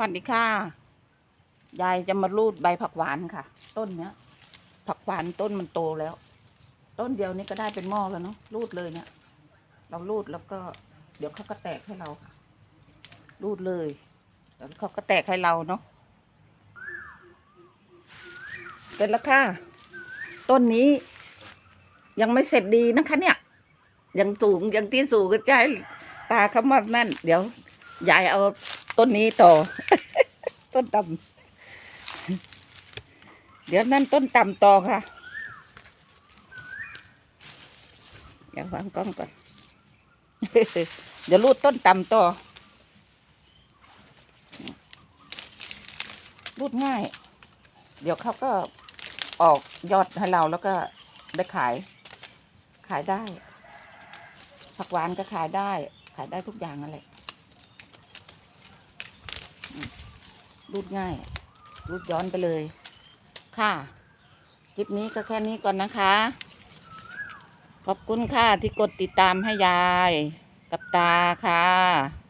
วัสดีค่ะ ยายจะมารูดใบผักหวานค่ะ ต้นเนี้ย ผักหวานต้นมันโตแล้ว ต้นเดียวนี้ก็ได้เป็นหม้อแล้วเนาะรูดเลยเนี่ย เรารูดแล้วก็ เดี๋ยวเขาก็แตกให้เราค่ะ รูดเลยเดี๋ยวเขาก็แตกให้เราเนาะเสร็จแล้วค่ะ ต้นนี้ ยังไม่เสร็จดีนะคะเนี่ย ยังสูงยังที่สูงก็ใจตาเขามานั่น เดี๋ยวยายเอา ต้นนี้ต่อ ต้นต่ำเดี๋ยวนั่นต้นต่ำต่อค่ะเดี๋ยววางกล้องก่อน เดี๋ยวรูดต้นต่ำต่อ รูดง่าย เดี๋ยวเขาก็ออกยอดให้เราแล้วก็ได้ขาย ขายได้ผักหวานก็ขายได้ ขายได้ทุกอย่างนั่นแหละอืม รูดง่าย รูดย้อนไปเลย ค่ะ คลิปนี้ก็แค่นี้ก่อนนะคะ ขอบคุณค่ะที่กดติดตามให้ยาย กับตาค่ะ